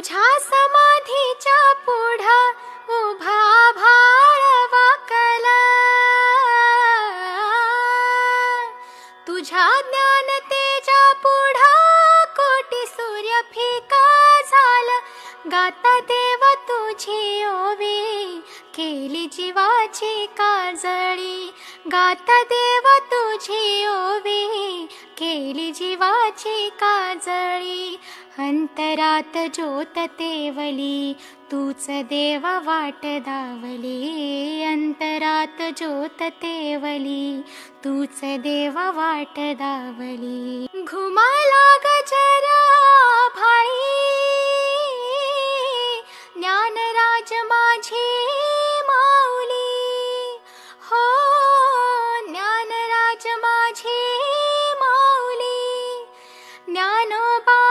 तुझ्या समाधीच्या पुढा उभा भाळवा वाकला. तुझ्या तेजा पुढा कोटी सूर्य फिका झाला. गाता देव तुझी ओवी केली जीवाची काजळी. गाता देव तुझी ओवी केली जीवाची काजळी. अंतरात ज्योत तेवली तूच देव वाट दावली अंतरात ज्योत तेवली तूच देव वाट दावली घुमाला गजरा भाई ज्ञानराज माझी माऊली. हो ज्ञानराज माझी माऊली ज्ञानोबा